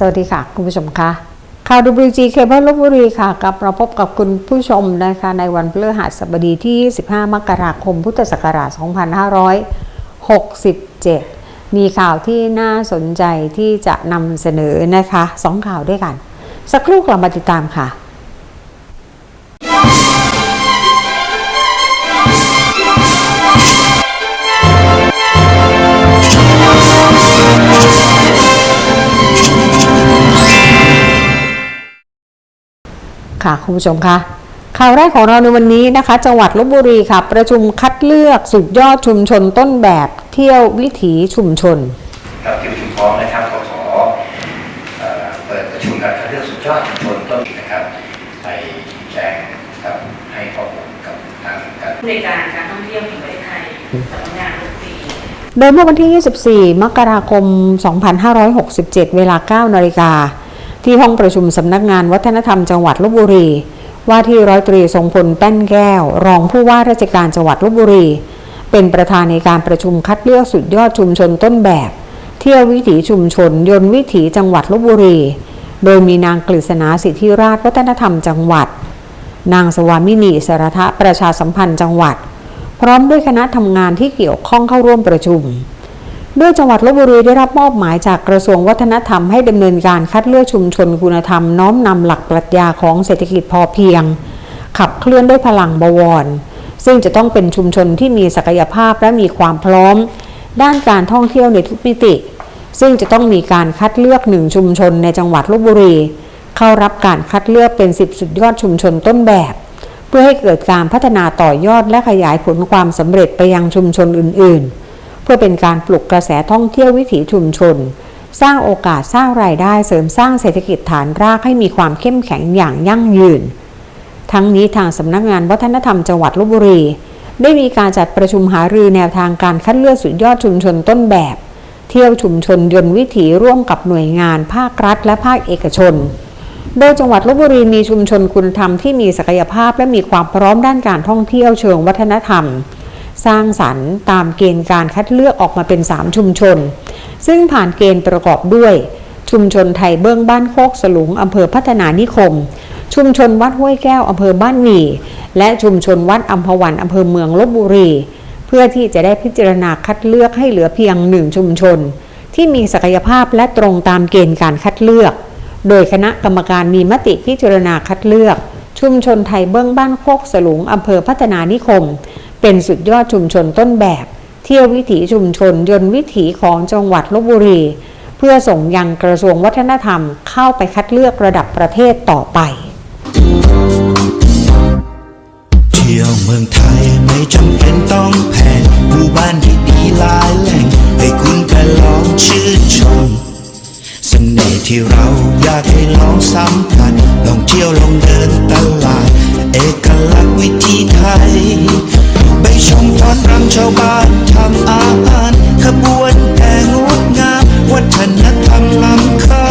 สวัสดีค่ะ คุณผู้ชมคะข่าวดบีจีเคเบิลลบบุรีค่ะกลับเราพบกับคุณผู้ชมนะคะในวันพฤหัสบดีที่ 15 มกราคม พุทธศักราช 2567 มีข่าวที่น่าสนใจที่จะนำเสนอนะคะสองข่าวด้วยกัน สักครู่กลับมาติดตามค่ะ ค่ะคุณผู้ชมคะข่าวแรกของเราในวันนี้นะคะ จังหวัดลบบุรีค่ะ ประชุมคัดเลือกสุดยอดชุมชนต้นแบบเที่ยววิถีชุมชนครับที่ประชุมพร้อมนะครับขอขอเอ่อเปิดประชุมการคัดเลือกสุดยอดชุมชนต้นนะครับไปแจ้งครับให้ข้อมูลกับทางการในการการท่องเที่ยวแห่งประเทศไทยสำนักงานดนตรีโดยเมื่อวันที่ 24 มกราคม 2567 เวลา 9 นาฬิกา ที่ห้องประชุมสำนักงานวัฒนธรรมจังหวัดลบบุรี ว่าที่ร้อยตรีทรงพลแป้นแก้ว รองผู้ว่าราชการจังหวัดลบบุรี เป็นประธานในการประชุมคัดเลือกสุดยอดชุมชนต้นแบบ เที่ยววิถีชุมชน ยนต์วิถีจังหวัดลบบุรี โดยมีนางกฤษณาสิทธิราชวัฒนธรรมจังหวัด นางสวามินีสารทะประชาสัมพันธ์จังหวัด พร้อมด้วยคณะทำงานที่เกี่ยวข้องเข้าร่วมประชุม ด้วยจังหวัดลบบุรีได้รับมอบหมายจากกระทรวงวัฒนธรรมให้ดำเนินการคัดเลือกชุมชนคุณธรรม น้อมนำหลักปรัชญาของเศรษฐกิจพอเพียง ขับเคลื่อนด้วยพลังบวร ซึ่งจะต้องเป็นชุมชนที่มีศักยภาพและมีความพร้อม ด้านการท่องเที่ยวในทุกมิติ ซึ่งจะต้องมีการคัดเลือกหนึ่งชุมชนในจังหวัดลบบุรี เข้ารับการคัดเลือกเป็นสิบสุดยอดชุมชนต้นแบบ เพื่อให้เกิดการพัฒนาต่อยอดและขยายผลความสำเร็จไปยังชุมชนอื่น ๆ พื่อเป็นการปลุกกระแสท่องเที่ยววิถีชุมชน สร้างโอกาสสร้างรายได้เสริมสร้างเศรษฐกิจฐานรากให้มีความเข้มแข็งอย่างยั่งยืน ทั้งนี้ทางสำนักงานวัฒนธรรมจังหวัดลบบุรี ได้มีการจัดประชุมหารือแนวทางการคัดเลือกสุดยอดชุมชนต้นแบบ เที่ยวชุมชนยนต์วิถีร่วมกับหน่วยงาน ภาครัฐ และภาคเอกชนโดยจังหวัดลบบุรีมีชุมชนคุณธรรมที่มีศักยภาพและมีความพร้อมด้านการท่องเที่ยวเชิงวัฒนธรรม สร้างสรรค์ตามเกณฑ์การคัดเลือกออกมาเป็น 3 ชุมชน ซึ่งผ่านเกณฑ์ประกอบด้วย ชุมชนไทยเบื้องบ้านโคกสลุงอำเภอพัฒนานิคม ชุมชนวัดห้วยแก้วอำเภอบ้านหมี่และชุมชนวัดอัมพวันอำเภอเมืองลบบุรี เพื่อที่จะได้พิจารณาคัดเลือกให้เหลือเพียงหนึ่งชุมชน ที่มีศักยภาพและตรงตามเกณฑ์การคัดเลือก โดยคณะกรรมการมีมติพิจารณาคัดเลือกชุมชนไทยเบื้องบ้านโคกสลุงอำเภอพัฒนานิคม เป็นสุดยอดชุมชนต้นแบบ เที่ยววิถีชุมชนยนต์วิถีของจังหวัดลบบุรี เพื่อส่งยังกระทรวงวัฒนธรรมเข้าไปคัดเลือกระดับประเทศต่อไป เที่ยวเมืองไทยไม่จำเป็นต้องแพงหมู่บ้านดีๆหลายแหล่งให้คุณไปลองชื่นชมเสน่ห์ที่เราอยากให้ลองสัมผัสลองเที่ยวลองเดินตลาด เอกลักษณ์วิถีไทย ไปชมฟ้อนรำชาวบ้านทำอาหาร ขบวนแห่งดงามวัฒนธรรมล้ำค่า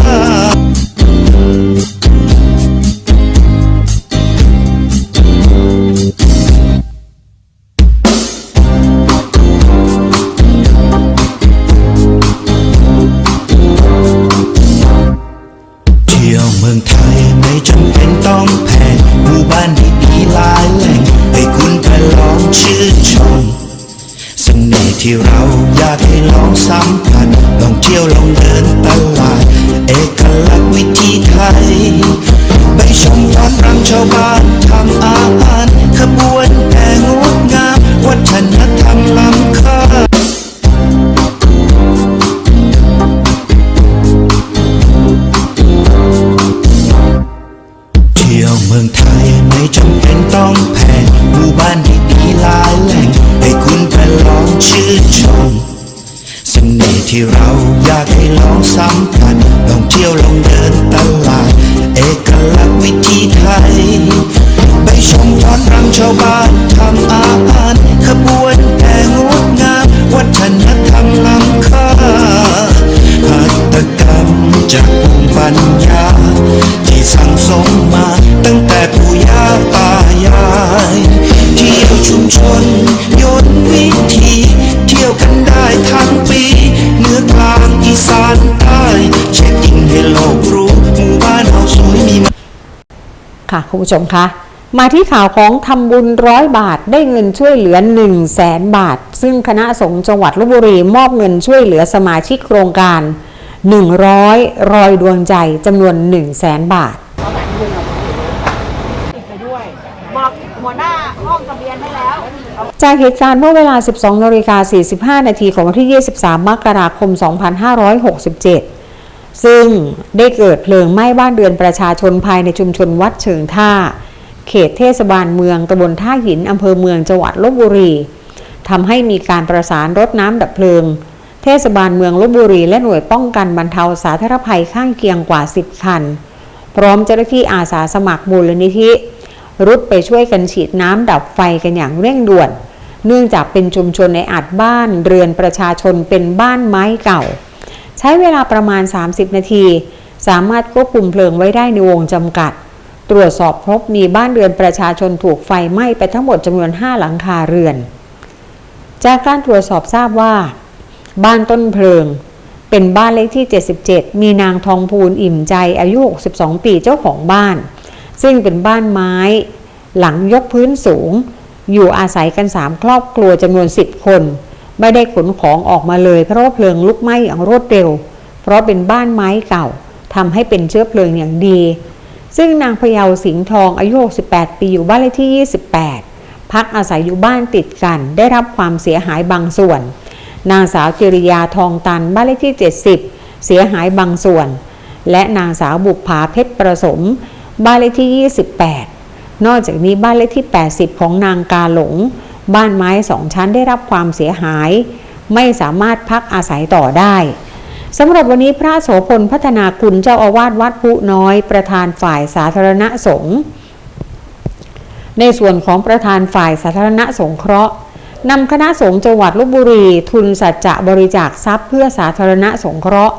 ที่เราอยากให้ลองสัมผัสลองเที่ยวลองเดินตลาด เอกลักษณ์วิถีไทย ไปชมฟ้อนรำชาวบ้านทำอาหารขบวนแห่งดงามวัฒนธรรมล้ำค่าหัตถกรรมจากภูมิปัญญา ค่ะคุณผู้ชมคะมาที่ข่าวของทำบุญร้อยบาทได้เงินช่วยเหลือ 1 0 0 0 0แสนบาท ซึ่งคณะสงฆ์จังหวัดลบบุรี มอบเงินช่วยเหลือสมาชิกโครงการ 100 รอยดวงใจจำนวน 1 0 0 0 0แสนบาทไปด้วยบอกหัวหน้าห้องทะเบียนได้แล้ว จากเหตุการณ์เมื่อเวลา 12นาฬิกา45นาทีของวันที่ 23 มกราคม 2567 ซึ่งได้เกิดเพลิงไหม้บ้านเรือนประชาชนภายในชุมชนวัดเชิงท่า เขตเทศบาลเมืองตำบลท่าหินอำเภอเมืองจังหวัดลบบุรีทำให้มีการประสานรถน้ำดับเพลิง เทศบาลเมืองลบบุรี และหน่วยป้องกันบรรเทาสาธารณภัยข้างเคียงกว่า 10 คัน พร้อมเจ้าหน้าที่อาสาสมัครมูลนิธิ รุดไปช่วยกันฉีดน้ำดับไฟกันอย่างเร่งด่วน เนื่องจากเป็นชุมชนในอัดบ้านเรือนประชาชนเป็นบ้านไม้เก่า ใช้เวลาประมาณ 30 นาที สามารถควบคุมเพลิงไว้ได้ในวงจำกัด ตรวจสอบพบมีบ้านเรือนประชาชนถูกไฟไหม้ไปทั้งหมดจำนวน 5 หลังคาเรือน จากการตรวจสอบทราบว่า บ้านต้นเพลิง เป็นบ้านเลขที่ 77 มีนางทองพูนอิ่มใจอายุ 62 ปีเจ้าของบ้าน ซึ่งเป็นบ้านไม้ หลังยกพื้นสูง อยู่อาศัยกัน 3 ครอบครัวจำนวน 10 คน ไม่ได้ขนของออกมาเลย เพราะว่าเพลิงลุกไหม้อย่างรวดเร็ว เพราะเป็นบ้านไม้เก่าทำให้เป็นเชื้อเพลิงอย่างดี ซึ่งนางพยาวสิงห์ทองอายุ 68 ปีอยู่บ้านเลขที่ 28 พักอาศัยอยู่บ้านติดกัน ได้รับความเสียหายบางส่วน นางสาวจิริยาทองตันบ้านเลขที่ 70 เสียหายบางส่วน และนางสาวบุกผาเพชรประสม บ้านเลขที่ 28 นอกจากนี้บ้านเลขที่ 80 ของนางกาหลง บ้านไม้สองชั้นได้รับความเสียหาย ไม่สามารถพักอาศัยต่อได้สำหรับวันนี้พระโสพลพัฒนาคุณเจ้าอาวาสวัดผู้น้อย ประธานฝ่ายสาธารณสงฆ์ในส่วนของประธานฝ่ายสาธารณสงเคราะห์นำคณะสงฆ์จังหวัดลบบุรี ทุนสัจจะบริจาคทรัพย์เพื่อสาธารณสงเคราะห์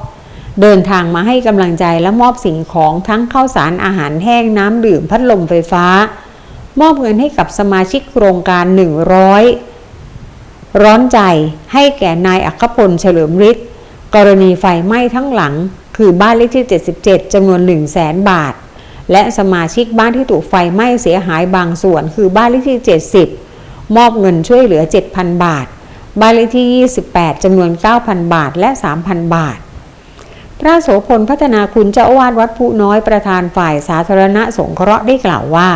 เดินทางมาให้กำลังใจและมอบสิ่งของทั้งข้าวสารอาหารแห้งน้ำดื่มพัดลมไฟฟ้า มอบเงินให้กับสมาชิกโครงการ 100 ร้อนใจให้แก่นายอัคพลเฉลิมฤทธิ์กรณีไฟไหม้ทั้งหลัง คือบ้านเลขที่ 77จำนวน 1 0 0 0 0แสนบาท และสมาชิกบ้านที่ถูกไฟไหม้เสียหายบางส่วน คือบ้านเลขที่ 70 มอบเงินช่วยเหลือ 7,000 บาท บ้านเลขที่ 28จำนวน 9,000 บาทและ 3,000 บาทพระโสพลพัฒนาคุณเจ้าอาวาสวัดผู้น้อยประธานฝ่ายสาธารณสงเคราะห์ได้กล่าวว่า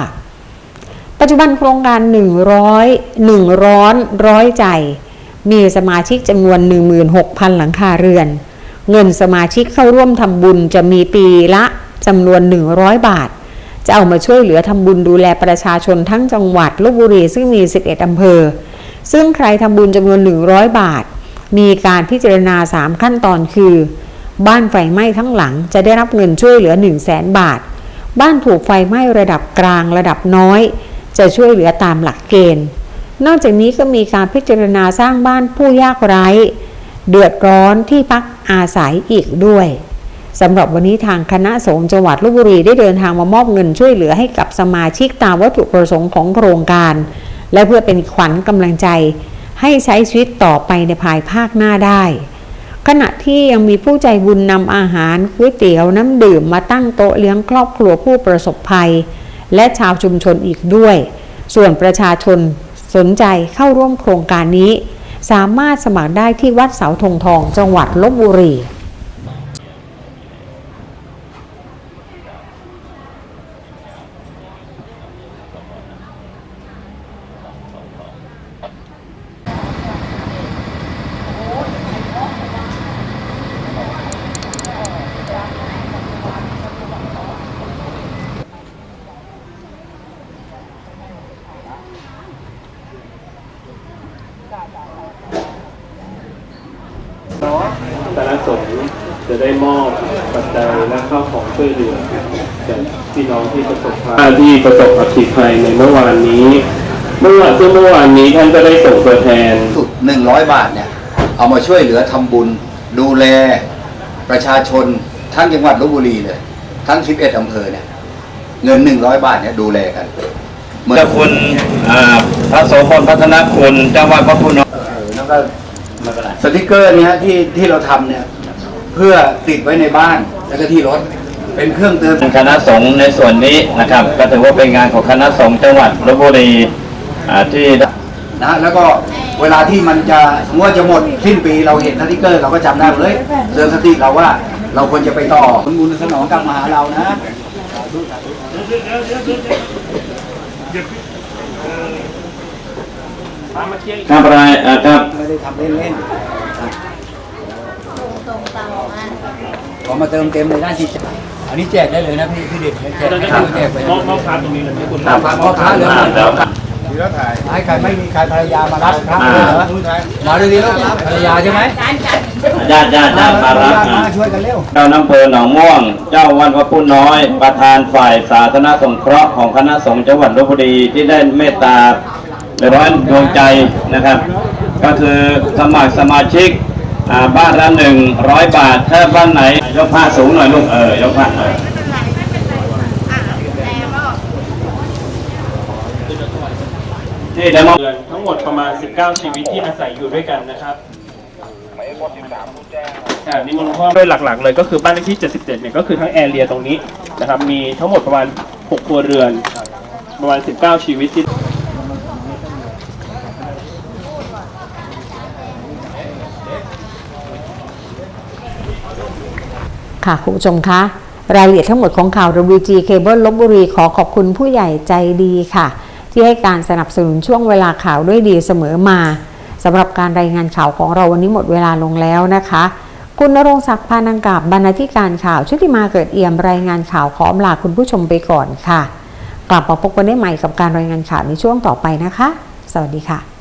ปัจจุบันโครงการ 100 1ร้อนร้อยใจ มีสมาชิกจำนวน 16,000 หลังคาเรือน เงินสมาชิกเข้าร่วมทำบุญจะมีปีละจำนวน 100 บาท จะเอามาช่วยเหลือทำบุญดูแลประชาชนทั้งจังหวัดลบบุรีซึ่งมี 11 อำเภอ ซึ่งใครทำบุญจำนวน 100 บาท มีการพิจารณา 3 ขั้นตอนคือ บ้านไฟไหม้ทั้งหลังจะได้รับเงินช่วยเหลือ 1 0 0 0 0แสนบาท บ้านถูกไฟไหม้ระดับกลางระดับน้อย จะช่วยเหลือตามหลักเกณฑ์ นอกจากนี้ก็มีการพิจารณาสร้างบ้านผู้ยากไร้ เดือดร้อนที่พักอาศัยอีกด้วยสำหรับวันนี้ทางคณะสงฆ์จังหวัดลบบุรีได้เดินทางมามอบเงินช่วยเหลือให้กับสมาชิกตามวัตถุประสงค์ของโครงการ และเพื่อเป็นขวัญกำลังใจ ให้ใช้ชีวิตต่อไปในภายภาคหน้าได้ ขณะที่ยังมีผู้ใจบุญนำอาหารก๋วยเตี๋ยวน้ำดื่มมาตั้งโต๊ะเลี้ยงครอบครัวผู้ประสบภัย และชาวชุมชนอีกด้วย ส่วนประชาชนสนใจเข้าร่วมโครงการนี้ สามารถสมัครได้ที่วัดเสาธงทองจังหวัดลบบุรี คณะสงฆ์จะได้มอบปัจจัยและข้าวของช่วยเหลือแก่พี่น้องที่ประสบภัยที่ประสบอัคคีภัยในเมื่อวานนี้ เมื่อวานซึ่งเมื่อวานนี้ท่านก็ได้ส่งตัวแทนสุด100บาทเนี่ย เอามาช่วยเหลือทำบุญ ดูแลประชาชนทั้งจังหวัดลบบุรีเลยทั้ง 11อำเภอเนี่ยเงิน 100 บาทเนี่ยดูแลกันเหมือนเจ้าคุณอ่าพระโสพลพัฒนคุณเจ้าวัดพระพุทธเออแล้วก็ สติกเกอร์เนี้ยที่ที่เราทำเนี่ย เพื่อติดไว้ในบ้านแล้วก็ที่รถ เป็นเครื่องเตือนคณะสงฆ์ในส่วนนี้นะครับ ก็ถือว่าเป็นงานของคณะสงฆ์จังหวัดลบบุรีอ่าที่ นะฮะแล้วก็เวลาที่มันจะสมมติว่าจะหมดสิ้นปีเราเห็นสติกเกอร์ เราก็จำได้เลยเตือนสติเราว่าเราควรจะไปต่อคุณบุญสนองกลับมาหาเรานะ ครับอะไรอ่าครับไม่ได้ทำเล่นๆอะขอมาเติมเต็มในด้านจิตใจอันนี้แจกได้เลยนะพี่พี่เด็กแจกให้แจกไปมอบมอบพระตรงนี้เลยที่คุณครับพ่อพระเลยอ่าเดี๋ยวให้ใครไม่มีใครภรรยามารับพระเลยเหรอมาดูดีลูกภรรยาใช่ไหมญาติญาติญาติมารับญติอ่ามาช่วยกันเร็วเจ้าน้ำเพอหนองม่วง เจ้าวันพระพุทธน้อย ประธานฝ่ายสาธารณสงเคราะห์ของคณะสงฆ์จังหวัดลบบุรีที่ได้เมตตาใน ร้อยดวงใจนะครับ ก็คือสมัครสมาชิกบ้านละหนึ่งร้อยบาท ถ้าบ้านไหน ยกผ้าสูงหน่อยลูกเออยกผ้าหน่อยที่เดโมทั้งหมดประมาณ 19 ชีวิตที่อาศัยอยู่ด้วยกันนะครับนี่มันพ่อโดยหลักๆเลยก็คือบ้านเลขที่ 77 เนี่ยก็คือทั้งแอเรียตรงนี้นะครับ มีทั้งหมดประมาณ 6 ครัวเรือน ประมาณ 19 ชีวิตที่ ค่ะคุณผู้ชมคะรายละเอียดทั้งหมดของข่าว WG Cable ลบบุรีขอขอบคุณผู้ใหญ่ใจดีค่ะ ที่ให้การสนับสนุนช่วงเวลาข่าวด้วยดีเสมอมาสำหรับการรายงานข่าวของเราวันนี้หมดเวลาลงแล้วนะคะ คุณนรงศักดิ์พานังกาบบรรณาธิการข่าวชุติมาเกิดเอี่ยมรายงานข่าวขออำลาคุณผู้ชมไปก่อนค่ะ กลับมาพบกันได้ใหม่กับการรายงานข่าวในช่วงต่อไปนะคะ สวัสดีค่ะ